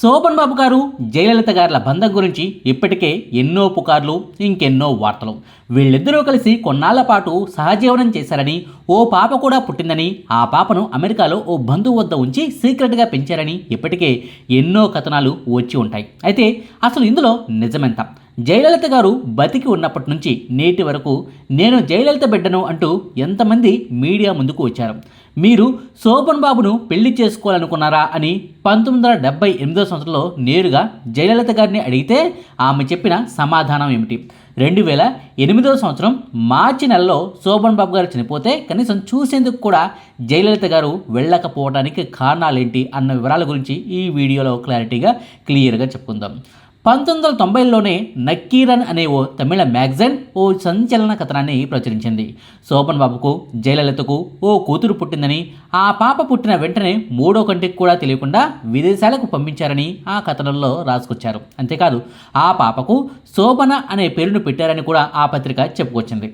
శోభన్ బాబు గారు జయలలిత గారుల బంధం గురించి ఇప్పటికే ఎన్నో పుకార్లు ఇంకెన్నో వార్తలు. వీళ్ళిద్దరూ కలిసి కొన్నాళ్ళ పాటు సహజీవనం చేశారని ఓ పాప కూడా పుట్టిందని ఆ పాపను అమెరికాలో ఓ బంధువు వద్ద ఉంచి సీక్రెట్గా పెంచారని ఇప్పటికే ఎన్నో కథనాలు వచ్చి ఉంటాయి. అయితే అసలు ఇందులో నిజమెంత? జయలలిత గారు బతికి ఉన్నప్పటి నుంచి నేటి వరకు నేను జయలలిత బిడ్డను అంటూ ఎంతమంది మీడియా ముందుకు వచ్చారు. మీరు శోభన్ బాబును పెళ్ళి చేసుకోవాలనుకున్నారా అని పంతొమ్మిది వందల డెబ్బై ఎనిమిదో సంవత్సరంలో నేరుగా జయలలిత గారిని అడిగితే ఆమె చెప్పిన సమాధానం ఏమిటి? రెండు వేల ఎనిమిదవ సంవత్సరం మార్చి నెలలో శోభన్ బాబు గారు చనిపోతే కనీసం చూసేందుకు కూడా జయలలిత గారు వెళ్ళకపోవడానికి కారణాలేంటి అన్న వివరాల గురించి ఈ వీడియోలో క్లారిటీగా క్లియర్గా చెప్పుకుందాం. పంతొమ్మిది వందల తొంభైలోనే నక్కీరన్ అనే ఓ తమిళ మ్యాగజైన్ ఓ సంచలన కథనాన్ని ప్రచురించింది. శోభన్ బాబుకు జయలలితకు ఓ కూతురు పుట్టిందని ఆ పాప పుట్టిన వెంటనే మూడో కంటికి కూడా తెలియకుండా విదేశాలకు పంపించారని ఆ కథనంలో రాసుకొచ్చారు. అంతేకాదు ఆ పాపకు శోభన అనే పేరును పెట్టారని కూడా ఆ పత్రిక చెప్పుకొచ్చింది.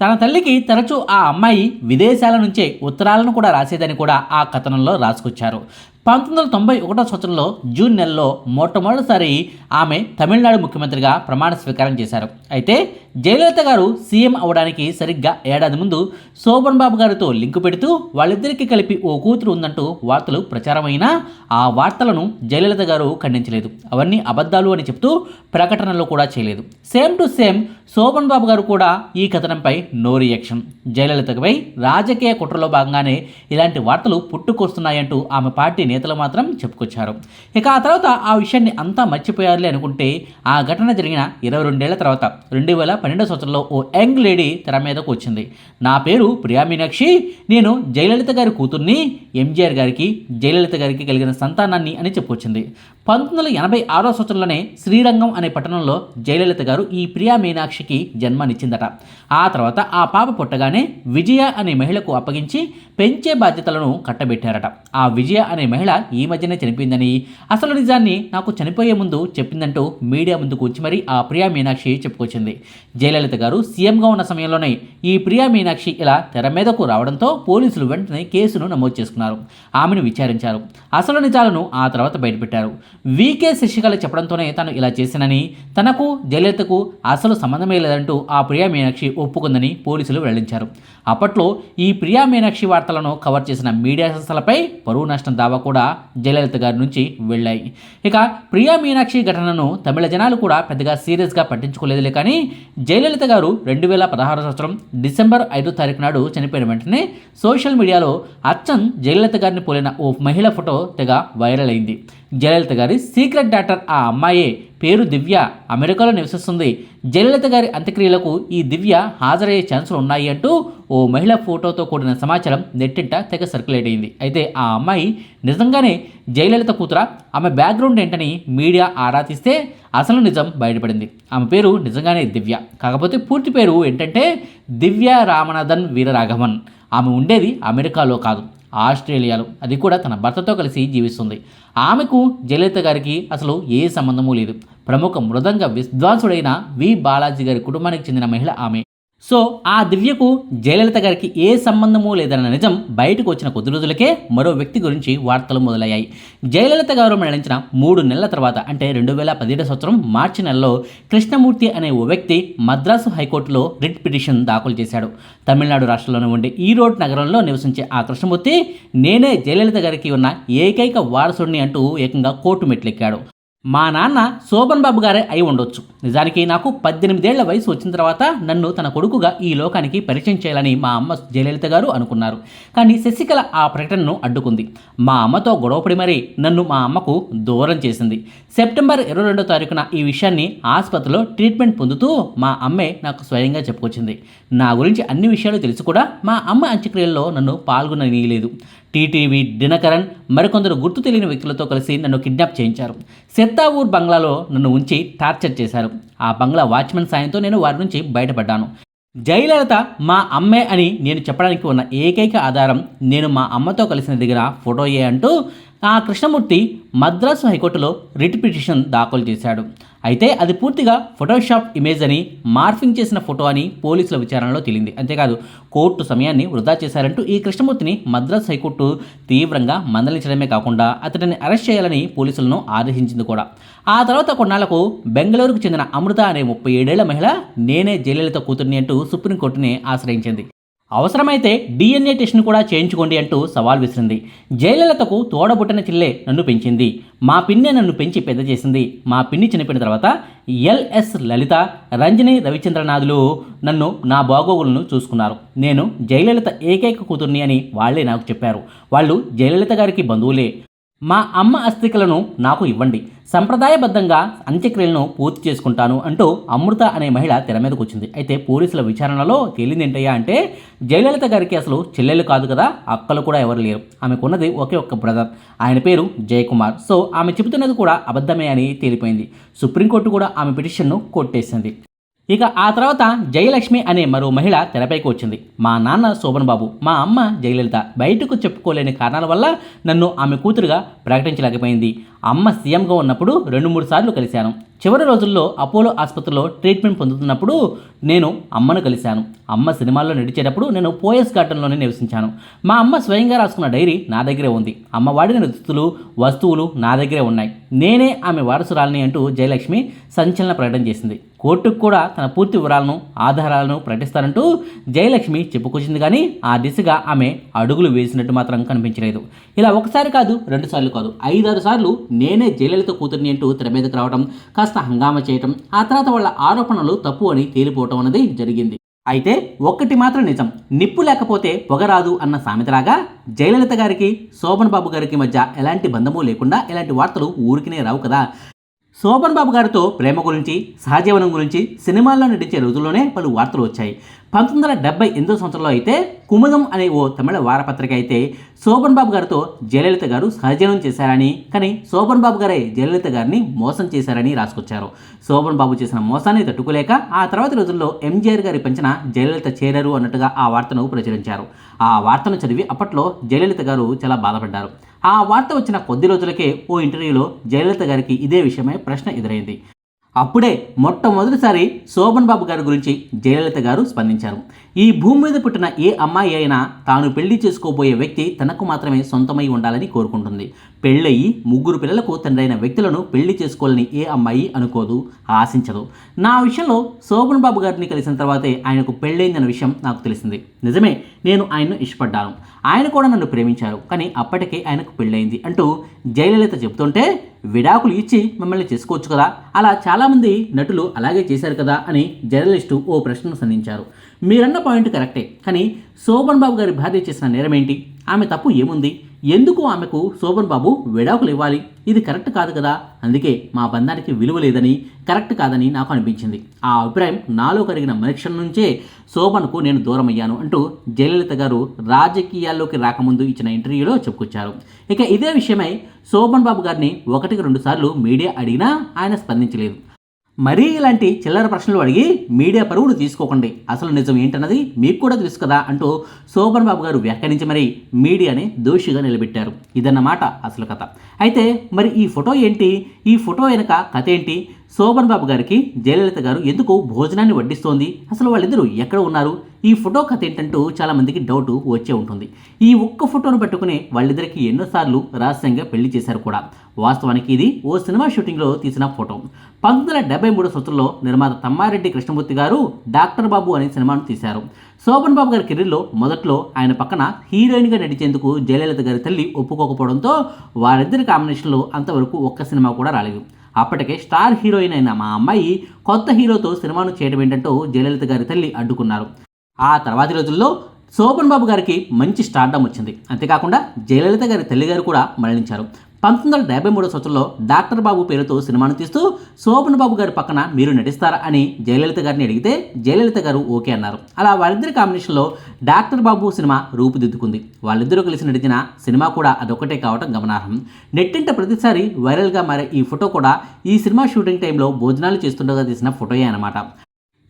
తన తల్లికి తరచూ ఆ అమ్మాయి విదేశాల నుంచే ఉత్తరాలను కూడా రాసేదని కూడా ఆ కథనంలో రాసుకొచ్చారు. పంతొమ్మిది వందల తొంభై ఒకటో సంవత్సరంలో జూన్ నెలలో మొట్టమొదటిసారి ఆమె తమిళనాడు ముఖ్యమంత్రిగా ప్రమాణ స్వీకారం చేశారు. అయితే జయలలిత గారు సీఎం అవడానికి సరిగ్గా ఏడాది ముందు శోభన్ బాబు గారితో లింకు పెడుతూ వాళ్ళిద్దరికీ కలిపి ఓ కూతురు ఉందంటూ వార్తలు ప్రచారమైనా ఆ వార్తలను జయలలిత గారు ఖండించలేదు. అవన్నీ అబద్ధాలు అని చెప్తూ ప్రకటనలో కూడా చేయలేదు. Same to same Shobhan Babu గారు కూడా ఈ కథనంపై నో రియాక్షన్. జయలలితపై రాజకీయ కుట్రలో భాగంగానే ఇలాంటి వార్తలు పుట్టుకొస్తున్నాయంటూ ఆమె పార్టీ నేతలు మాత్రం చెప్పుకొచ్చారు. ఇక ఆ తర్వాత ఆ విషయాన్ని అంతా మర్చిపోయారులే అనుకుంటే ఆ ఘటన జరిగిన ఇరవై రెండేళ్ళ తర్వాత రెండు వేల పన్నెండో సంవత్సరంలో ఓ యంగ్ లేడీ తెర మీదకు వచ్చింది. నా పేరు ప్రియా మీనాక్షి నేను జయలలిత గారి కూతుర్ని ఎంజీఆర్ గారికి జయలలిత గారికి కలిగిన సంతానాన్ని అని చెప్పుకొచ్చింది. పంతొమ్మిది వందల ఎనభై ఆరో సంవత్సరంలోనే శ్రీరంగం అనే పట్టణంలో జయలలిత గారు ఈ ప్రియా మీనాక్షికి జన్మనిచ్చిందట. ఆ తర్వాత ఆ పాప పుట్టగానే విజయ అనే మహిళకు అప్పగించి పెంచే బాధ్యతలను కట్టబెట్టారట. ఆ విజయ అనే మహిళ ఈ మధ్యనే చనిపోయిందని అసలు నిజాన్ని నాకు చనిపోయే ముందు చెప్పిందంటూ మీడియా ముందుకు వచ్చి మరీ ఆ ప్రియా మీనాక్షి చెప్పుకొచ్చింది. జయలలిత గారు సీఎంగా ఉన్న సమయంలోనే ఈ ప్రియా మీనాక్షి ఇలా తెర మీదకు రావడంతో పోలీసులు వెంటనే కేసును నమోదు చేసుకున్నారు. ఆమెను విచారించారు. అసలు నిజాలను ఆ తర్వాత బయటపెట్టారు. వీకే శశికళ చెప్పడంతోనే తను ఇలా చేసినని తనకు జయలలితకు అసలు సంబంధమే లేదంటూ ఆ ప్రియా మీనాక్షి ఒప్పుకుందని పోలీసులు వెల్లడించారు. అప్పట్లో ఈ ప్రియా మీనాక్షి వార్తలను కవర్ చేసిన మీడియా సంస్థలపై పరువు నష్టం దావా కూడా జయలలిత గారి నుంచి వెళ్ళాయి. ఇక ప్రియా మీనాక్షి ఘటనను తమిళ జనాలు కూడా పెద్దగా సీరియస్గా పట్టించుకోలేదులే కానీ జయలలిత గారు రెండు వేల పదహారు సంవత్సరం డిసెంబర్ ఐదో తారీఖు నాడు చనిపోయిన వెంటనే సోషల్ మీడియాలో అచ్చం జయలలిత గారిని పోలిన ఓ మహిళ ఫోటో తెగ వైరల్ అయింది. జయలలిత గారి సీక్రెట్ డాక్టర్ ఆ అమ్మాయే. పేరు దివ్య. అమెరికాలో నివసిస్తుంది. జయలలిత గారి అంత్యక్రియలకు ఈ దివ్య హాజరయ్యే ఛాన్సులు ఉన్నాయి అంటూ ఓ మహిళ ఫోటోతో కూడిన సమాచారం నెట్టింట తెగ సర్క్యులేట్ అయింది. అయితే ఆ అమ్మాయి నిజంగానే జయలలిత కూతుర? ఆమె బ్యాక్గ్రౌండ్ ఏంటని మీడియా ఆరా తీస్తే అసలు నిజం బయటపడింది. ఆమె పేరు నిజంగానే దివ్య. కాకపోతే పూర్తి పేరు ఏంటంటే దివ్య రామనాథన్ వీరరాఘవన్. ఆమె ఉండేది అమెరికాలో కాదు. ఆస్ట్రేలియాలో. అది కూడా తన భర్తతో కలిసి జీవిస్తుంది. ఆమెకు జయలలిత గారికి అసలు ఏ సంబంధము లేదు. ప్రముఖ మృదంగ విద్వాంసుడైన వి. బాలాజీ గారి కుటుంబానికి చెందిన మహిళ ఆమె. సో ఆ దివ్యకు జయలలిత గారికి ఏ సంబంధము లేదన్న నిజం బయటకు వచ్చిన కొద్ది రోజులకే మరో వ్యక్తి గురించి వార్తలు మొదలయ్యాయి. జయలలిత గారు మరణించిన మూడు నెలల తర్వాత అంటే రెండు వేల పదిహేడు సంవత్సరం మార్చి నెలలో కృష్ణమూర్తి అనే ఓ వ్యక్తి మద్రాసు హైకోర్టులో రిట్ పిటిషన్ దాఖలు చేశాడు. తమిళనాడు రాష్ట్రంలోనే ఉండే ఈరోడ్ నగరంలో నివసించే ఆ కృష్ణమూర్తి నేనే జయలలిత గారికి ఉన్న ఏకైక వారసుడిని అంటూ ఏకంగా కోర్టు మెట్లెక్కాడు. మా నాన్న శోభన్ బాబు గారే అయి ఉండొచ్చు. నిజానికి నాకు పద్దెనిమిదేళ్ళ వయసు వచ్చిన తర్వాత నన్ను తన కొడుకుగా ఈ లోకానికి పరిచయం చేయాలని మా అమ్మ జయలలిత గారు అనుకున్నారు. కానీ శశికళ ఆ ప్రకటనను అడ్డుకుంది. మా అమ్మతో గొడవపడి మరీ నన్ను మా అమ్మకు దూరం చేసింది. సెప్టెంబర్ ఇరవై రెండో తారీఖున ఈ విషయాన్ని ఆసుపత్రిలో ట్రీట్మెంట్ పొందుతూ మా అమ్మే నాకు స్వయంగా చెప్పుకొచ్చింది. నా గురించి అన్ని విషయాలు తెలిసి కూడా మా అమ్మ అంత్యక్రియల్లో నన్ను పాల్గొననీయలేదు. టీటీవీ దినకరన్ మరికొందరు గుర్తు తెలియని వ్యక్తులతో కలిసి నన్ను కిడ్నాప్ చేయించారు. సెత్తావూర్ బంగ్లాలో నన్ను ఉంచి టార్చర్ చేశారు. ఆ బంగ్లా వాచ్మెన్ సాయంతో నేను వారి నుంచి బయటపడ్డాను. జయలలిత మా అమ్మే అని నేను చెప్పడానికి ఉన్న ఏకైక ఆధారం నేను మా అమ్మతో కలిసిన దిగిన ఫోటోయే అంటూ ఆ కృష్ణమూర్తి మద్రాసు హైకోర్టులో రిట్ పిటిషన్ దాఖలు చేశాడు. అయితే అది పూర్తిగా ఫోటోషాప్ ఇమేజ్ అని మార్ఫింగ్ చేసిన ఫోటో అని పోలీసుల విచారణలో తేలింది. అంతేకాదు కోర్టు సమయాన్ని వృధా చేశారంటూ ఈ కృష్ణమూర్తిని మద్రాసు హైకోర్టు తీవ్రంగా మందలించడమే కాకుండా అతడిని అరెస్ట్ చేయాలని పోలీసులను ఆదేశించింది కూడా. ఆ తర్వాత కొన్నాళ్ళకు బెంగళూరుకు చెందిన అమృత అనే ముప్పై ఏడేళ్ళ మహిళ నేనే జయలలిత కూతుర్ని అంటూ సుప్రీంకోర్టుని ఆశ్రయించింది. అవసరమైతే డిఎన్ఏ టెస్ట్ను కూడా చేయించుకోండి అంటూ సవాల్ విసిరింది. జయలలితకు తోడబుట్టిన చిల్లే నన్ను పెంచింది. మా పిన్నే నన్ను పెంచి పెద్ద చేసింది. మా పిన్ని చనిపోయిన తర్వాత ఎల్ఎస్ లలిత రంజని రవిచంద్రనాథులు నన్ను నా బాగోగులను చూసుకున్నారు. నేను జయలలిత ఏకైక కూతుర్ని అని వాళ్ళే నాకు చెప్పారు. వాళ్ళు జయలలిత గారికి బంధువులే. మా అమ్మ అస్థికలను నాకు ఇవ్వండి. సంప్రదాయబద్ధంగా అంత్యక్రియలను పూర్తి చేసుకుంటాను అంటూ అమృత అనే మహిళ తెర మీదకు వచ్చింది. అయితే పోలీసుల విచారణలో తేలిందేంటయ్యా అంటే జయలలిత గారికి అసలు చెల్లెలు కాదు కదా అక్కలు కూడా ఎవరు లేరు. ఆమెకున్నది ఒకే ఒక్క బ్రదర్ ఆయన పేరు జయకుమార్. సో ఆమె చెబుతున్నది కూడా అబద్ధమే అని తేలిపోయింది. సుప్రీంకోర్టు కూడా ఆమె పిటిషన్ను కొట్టేసింది. ఇక ఆ తర్వాత జయలక్ష్మి అనే మరో మహిళ తెరపైకి వచ్చింది. మా నాన్న శోభన్ బాబు మా అమ్మ జయలలిత బయటకు చెప్పుకోలేని కారణాల వల్ల నన్ను ఆమె కూతురుగా ప్రకటించలేకపోయింది. అమ్మ సీఎంగా ఉన్నప్పుడు రెండు మూడు సార్లు కలిశాను. చివరి రోజుల్లో అపోలో ఆసుపత్రిలో ట్రీట్మెంట్ పొందుతున్నప్పుడు నేను అమ్మను కలిశాను. అమ్మ సినిమాల్లో నడిచేటప్పుడు నేను పోయస్ గార్డెన్లోనే నివసించాను. మా అమ్మ స్వయంగా రాసుకున్న డైరీ నా దగ్గరే ఉంది. అమ్మ వాడిన దుస్తులు వస్తువులు నా దగ్గరే ఉన్నాయి. నేనే ఆమె వారసురాలని అంటూ జయలక్ష్మి సంచలన ప్రకటన చేసింది. కోర్టుకు కూడా తన పూర్తి వివరాలను ఆధారాలను ప్రకటిస్తానంటూ జయలక్ష్మి చెప్పుకొచ్చింది కానీ ఆ దిశగా ఆమె అడుగులు వేసినట్టు మాత్రం కనిపించలేదు. ఇలా ఒకసారి కాదు రెండు సార్లు కాదు ఐదారు సార్లు నేనే జయలలిత కూతుర్ని అంటూ తెర మీదకి రావడం కాస్త హంగామా చేయటం ఆ తర్వాత వాళ్ళ ఆరోపణలు తప్పు అని తేలిపోవటం అనేది జరిగింది. అయితే ఒక్కటి మాత్రం నిజం నిప్పు లేకపోతే పొగరాదు అన్న సామెతలాగా జయలలిత గారికి శోభన్ బాబు గారికి మధ్య ఎలాంటి బంధము లేకుండా ఎలాంటి వార్తలు ఊరికినే రావు కదా. శోభన్ బాబు గారితో ప్రేమ గురించి సహజీవనం గురించి సినిమాల్లో నటించే రోజుల్లోనే పలు వార్తలు వచ్చాయి. పంతొమ్మిది వందల డెబ్బై ఎనిమిదో సంవత్సరంలో అయితే కుముదం అనే ఓ తమిళ వారపత్రిక అయితే శోభన్ బాబు గారితో జయలలిత గారు సహజీవనం చేశారని కానీ శోభన్ బాబు గారే జయలలిత గారిని మోసం చేశారని రాసుకొచ్చారు. శోభన్ బాబు చేసిన మోసాన్ని తట్టుకోలేక ఆ తర్వాత రోజుల్లో ఎంజీఆర్ గారి పెంచిన జయలలిత చేరారు అన్నట్టుగా ఆ వార్తను ప్రచురించారు. ఆ వార్తను చదివి అప్పట్లో జయలలిత గారు చాలా బాధపడ్డారు. ఆ వార్త వచ్చిన కొద్ది రోజులకే ఓ ఇంటర్వ్యూలో జయలలిత గారికి ఇదే విషయమై ప్రశ్న ఎదురైంది. అప్పుడే మొట్టమొదటిసారి శోభన్ బాబు గారి గురించి జయలలిత గారు స్పందించారు. ఈ భూమి మీద పుట్టిన ఏ అమ్మాయి అయినా తాను పెళ్ళి చేసుకోబోయే వ్యక్తి తనకు మాత్రమే సొంతమై ఉండాలని కోరుకుంటుంది. పెళ్ళయి ముగ్గురు పిల్లలకు తండ్రైన వ్యక్తులను పెళ్ళి చేసుకోవాలని ఏ అమ్మాయి అనుకోదు ఆశించదు. నా విషయంలో శోభన్ బాబు గారిని కలిసిన తర్వాతే ఆయనకు పెళ్ళైందన్న విషయం నాకు తెలిసింది. నిజమే నేను ఆయన్ను ఇష్టపడ్డాను. ఆయన కూడా నన్ను ప్రేమించారు కానీ అప్పటికే ఆయనకు పెళ్ళైంది అంటూ జయలలిత చెబుతుంటే విడాకులు ఇచ్చి మిమ్మల్ని చేసుకోవచ్చు కదా అలా చాలామంది నటులు అలాగే చేశారు కదా అని జర్నలిస్టు ఓ ప్రశ్నను సంధించారు. మీరన్న పాయింట్ కరెక్టే. కానీ శోభన్ బాబు గారి భార్య చేసిన నేరం ఏంటి? ఆమె తప్పు ఏముంది? ఎందుకు ఆమెకు శోభన్ బాబు విడాకులు ఇవ్వాలి? ఇది కరెక్ట్ కాదు కదా? అందుకే మా బంధానికి విలువ లేదని కరెక్ట్ కాదని నాకు అనిపించింది. ఆ అభిప్రాయం నాలో కలిగిన మనిషి నుంచే శోభన్కు నేను దూరం అయ్యాను అంటూ జయలలిత గారు రాజకీయాల్లోకి రాకముందు ఇచ్చిన ఇంటర్వ్యూలో చెప్పుకొచ్చారు. ఇక ఇదే విషయమై శోభన్ బాబు గారిని ఒకటికి రెండు సార్లు మీడియా అడిగినా ఆయన స్పందించలేదు. మరీ ఇలాంటి చిల్లర ప్రశ్నలు అడిగి మీడియా పరువులు తీసుకోకండి. అసలు నిజం ఏంటన్నది మీకు కూడా తెలుసు కదా అంటూ శోభన్ బాబు గారు వ్యాఖ్యానించి మరి మీడియాని దోషిగా నిలబెట్టారు. ఇదన్నమాట అసలు కథ. అయితే మరి ఈ ఫోటో ఏంటి? ఈ ఫోటో వెనుక కథ ఏంటి? శోభన్ బాబు గారికి జయలలిత గారు ఎందుకు భోజనాన్ని వడ్డిస్తోంది? అసలు వాళ్ళిద్దరూ ఎక్కడ ఉన్నారు? ఈ ఫోటో కథ ఏంటంటూ చాలామందికి డౌట్ వచ్చే ఉంటుంది. ఈ ఒక్క ఫోటోను పెట్టుకునే వాళ్ళిద్దరికి ఎన్నోసార్లు రహస్యంగా పెళ్ళి చేశారు కూడా. వాస్తవానికి ఇది ఓ సినిమా షూటింగ్లో తీసిన ఫోటో. పంతొమ్మిది వందల డెబ్బై మూడు సంవత్సరంలో నిర్మాత తమ్మారెడ్డి కృష్ణమూర్తి గారు డాక్టర్ బాబు అనే సినిమాను తీశారు. శోభన్ బాబు గారి కెరీర్లో మొదట్లో ఆయన పక్కన హీరోయిన్గా నటించేందుకు జయలలిత గారి తల్లి ఒప్పుకోకపోవడంతో వారిద్దరి కాంబినేషన్లో అంతవరకు ఒక్క సినిమా కూడా రాలేదు. అప్పటికే స్టార్ హీరోయిన్ అయిన మా అమ్మాయి కొత్త హీరోతో సినిమాను చేయడం ఏంటంటూ జయలలిత గారి తల్లి అడ్డుకున్నారు. ఆ తర్వాతి రోజుల్లో శోభన్ బాబు గారికి మంచి స్టార్డమ్ వచ్చింది. అంతేకాకుండా జయలలిత గారి తల్లిగారు కూడా మరణించారు. పంతొమ్మిది వందల డెబ్బై మూడో సంవత్సరంలో డాక్టర్ బాబు పేరుతో సినిమాను తీస్తూ శోభన్ బాబు గారి పక్కన మీరు నటిస్తారా అని జయలలిత గారిని అడిగితే జయలలిత గారు ఓకే అన్నారు. అలా వాళ్ళిద్దరి కాంబినేషన్లో డాక్టర్ బాబు సినిమా రూపుదిద్దుకుంది. వాళ్ళిద్దరూ కలిసి నటించిన సినిమా కూడా అదొకటే కావటం గమనార్హం. నెట్టింట ప్రతిసారి వైరల్గా మారే ఈ ఫోటో కూడా ఈ సినిమా షూటింగ్ టైంలో భోజనాలు చేస్తుండగా తీసిన ఫోటోయే అనమాట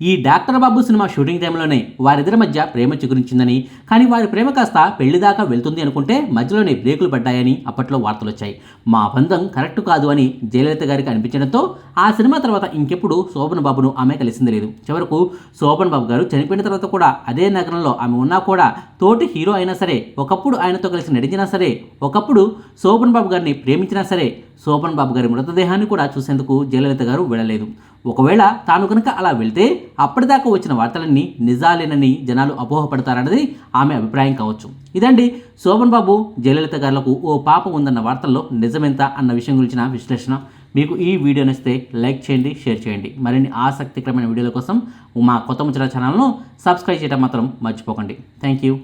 ఈ డాక్టర్ బాబు సినిమా షూటింగ్ టైంలోనే వారిద్దరి మధ్య ప్రేమ చిగురించిందని కానీ వారి ప్రేమ కాస్త పెళ్ళి దాకా వెళ్తుంది అనుకుంటే మధ్యలోనే బ్రేకులు పడ్డాయని అప్పట్లో వార్తలు వచ్చాయి. మా బంధం కరెక్ట్ కాదు అని జయలలిత గారికి అనిపించడంతో ఆ సినిమా తర్వాత ఇంకెప్పుడు శోభన్ బాబును ఆమె కలిసింది లేదు. చివరకు శోభన్ బాబు గారు చనిపోయిన తర్వాత కూడా అదే నగరంలో ఆమె ఉన్నా కూడా తోటి హీరో అయినా సరే ఒకప్పుడు ఆయనతో కలిసి నడిచినా సరే ఒకప్పుడు శోభన్ బాబు గారిని ప్రేమించినా సరే శోభన్ బాబు గారి మృతదేహాన్ని కూడా చూసేందుకు జయలలిత గారు వెళ్ళలేదు. ఒకవేళ తాను కనుక అలా వెళ్తే అప్పటిదాకా వచ్చిన వార్తలన్నీ నిజాలేనని జనాలు అపోహపడతారన్నది ఆమె అభిప్రాయం కావచ్చు. ఇదండి శోభన్ బాబు జయలలిత గారులకు ఓ పాప ఉందన్న వార్తల్లో నిజమెంత అన్న విషయం గురించిన విశ్లేషణ. మీకు ఈ వీడియో నచ్చితే లైక్ చేయండి షేర్ చేయండి. మరిన్ని ఆసక్తికరమైన వీడియోల కోసం మా కొత్త ముచ్చట ఛానల్ను సబ్స్క్రైబ్ చేయడం మాత్రం మర్చిపోకండి. Thank you